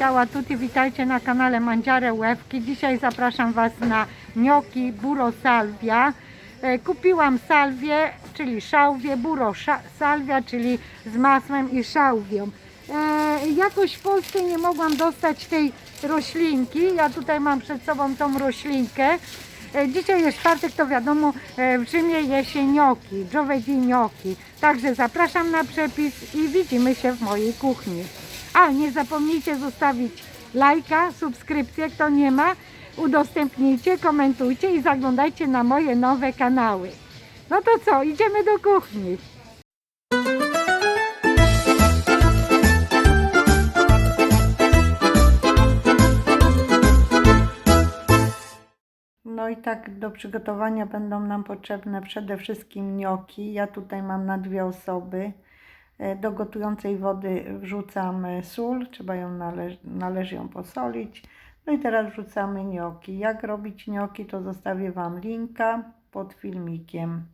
ciała tutti, witajcie na kanale Mandziare Łewki. Dzisiaj zapraszam Was na gnocchi buro salvia. E, Kupiłam salwię, czyli szałwię, buro salvia, czyli z masłem i szałwią. E, jakoś w Polsce nie mogłam dostać tej roślinki. Ja tutaj mam przed sobą tą roślinkę. E, Dzisiaj jest czwartek, to wiadomo, w Rzymie je się gnocchi, giovedì gnocchi. Także zapraszam na przepis i widzimy się w mojej kuchni. A nie zapomnijcie zostawić lajka, subskrypcję, kto nie ma, udostępnijcie, komentujcie i zaglądajcie na moje nowe kanały. No to co, idziemy do kuchni. No i tak do przygotowania będą nam potrzebne przede wszystkim gnocchi. Ja tutaj mam na dwie osoby. E, Do gotującej wody wrzucam sól, trzeba ją nale- należy ją posolić. No i teraz wrzucamy gnocchi. Jak robić gnocchi, to zostawię Wam linka pod filmikiem.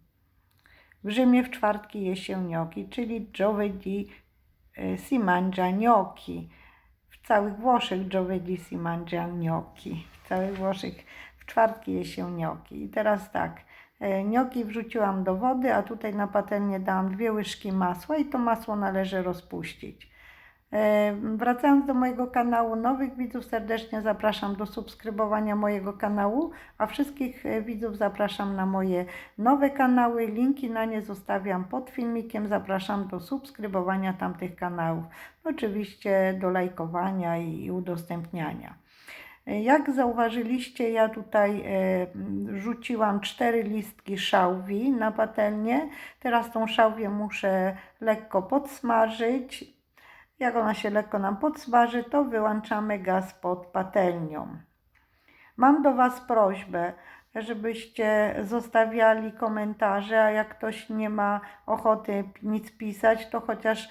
W Rzymie w czwartki je się gnocchi, czyli giovedì e, si mangia gnocchi. W całych Włoszech giovedì si mangia gnocchi. W całych Włoszech w czwartki je się gnocchi. I teraz tak, e, gnocchi wrzuciłam do wody, a tutaj na patelnię dałam dwie łyżki masła i to masło należy rozpuścić. E, Wracając do mojego kanału, nowych widzów serdecznie zapraszam do subskrybowania mojego kanału, a wszystkich e, widzów zapraszam na moje nowe kanały. Linki na nie zostawiam pod filmikiem. Zapraszam do subskrybowania tamtych kanałów. Oczywiście do lajkowania i udostępniania. Jak zauważyliście, ja tutaj e, rzuciłam cztery listki szałwi na patelnię. Teraz tą szałwię muszę lekko podsmażyć. Jak ona się lekko nam podsmaży, to wyłączamy gaz pod patelnią. Mam do Was prośbę, żebyście zostawiali komentarze, a jak ktoś nie ma ochoty nic pisać, to chociaż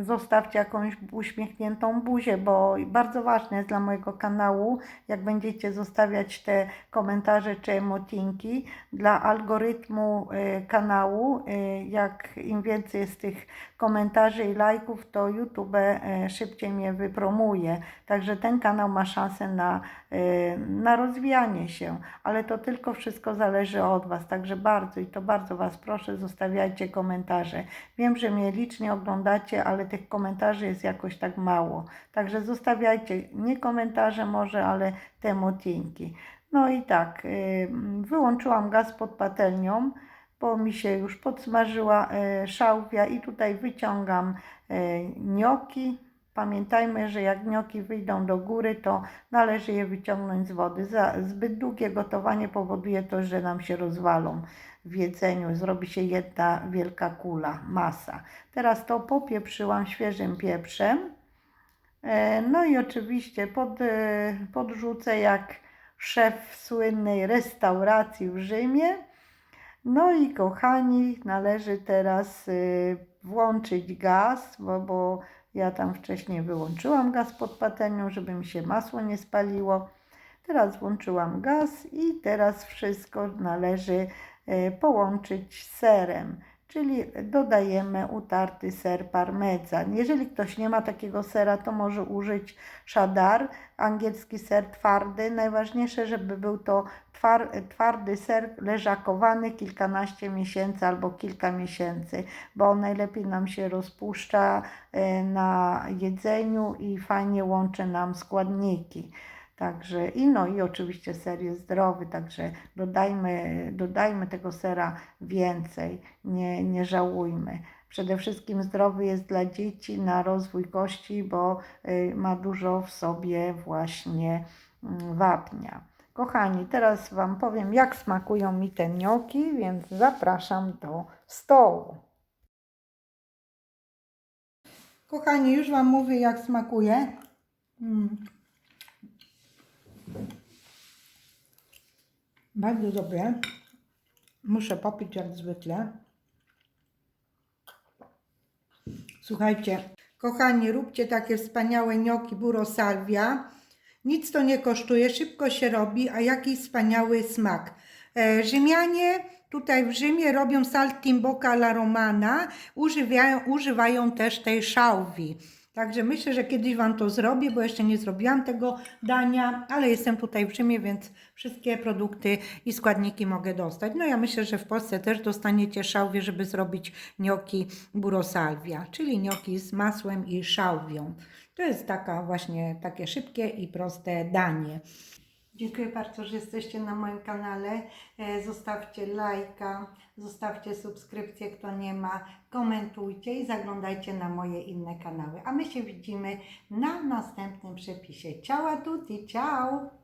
zostawcie jakąś uśmiechniętą buzię, bo bardzo ważne jest dla mojego kanału, jak będziecie zostawiać te komentarze czy emotinki dla algorytmu e, kanału. e, Jak im więcej jest tych komentarzy i lajków, to YouTube e, szybciej mnie wypromuje. Także ten kanał ma szansę na, e, na rozwijanie się, ale to tylko wszystko zależy od Was. Także bardzo i to bardzo Was proszę, zostawiajcie komentarze. Wiem, że mnie licznie oglądacie, ale tych komentarzy jest jakoś tak mało. Także zostawiajcie nie komentarze może, ale te emotinki. No i tak, y, wyłączyłam gaz pod patelnią, bo mi się już podsmażyła y, szałwia i tutaj wyciągam y, gnocchi. Pamiętajmy, że jak gnocchi wyjdą do góry, to należy je wyciągnąć z wody. Zbyt długie gotowanie powoduje to, że nam się rozwalą w jedzeniu. Zrobi się jedna wielka kula, masa. Teraz to popieprzyłam świeżym pieprzem. E, No i oczywiście pod, e, podrzucę jak szef słynnej restauracji w Rzymie. No i kochani, należy teraz y, włączyć gaz, bo, bo ja tam wcześniej wyłączyłam gaz pod patelnią, żeby mi się masło nie spaliło. Teraz włączyłam gaz i teraz wszystko należy e, połączyć z serem, czyli dodajemy utarty ser parmezan. Jeżeli ktoś nie ma takiego sera, to może użyć cheddar, angielski ser twardy. Najważniejsze, żeby był to twar, twardy ser leżakowany kilkanaście miesięcy albo kilka miesięcy, bo najlepiej nam się rozpuszcza e, na jedzeniu i fajnie łączy nam składniki. Także i no i oczywiście ser jest zdrowy, także dodajmy, dodajmy tego sera więcej, nie, nie żałujmy. Przede wszystkim zdrowy jest dla dzieci na rozwój kości, bo y, ma dużo w sobie właśnie mm, wapnia. Kochani, teraz Wam powiem, jak smakują mi te gnocchi, więc zapraszam do stołu. Kochani, już Wam mówię, jak smakuje. Mm. Bardzo dobre. Muszę popić jak zwykle. Słuchajcie, kochani, róbcie takie wspaniałe gnocchi buro salvia. Nic to nie kosztuje, szybko się robi, a jaki wspaniały smak. E, Rzymianie tutaj w Rzymie robią saltimbocca alla romana, używają, używają też tej szałwi. Także myślę, że kiedyś Wam to zrobię, bo jeszcze nie zrobiłam tego dania, ale jestem tutaj w Rzymie, więc wszystkie produkty i składniki mogę dostać. No ja myślę, że w Polsce też dostaniecie szałwię, żeby zrobić gnocchi burosalvia, czyli gnocchi z masłem i szałwią. To jest taka właśnie takie szybkie i proste danie. Dziękuję bardzo, że jesteście na moim kanale. E, Zostawcie lajka, zostawcie subskrypcję, kto nie ma, komentujcie i zaglądajcie na moje inne kanały. A my się widzimy na następnym przepisie. Ciao a tutti, ciao!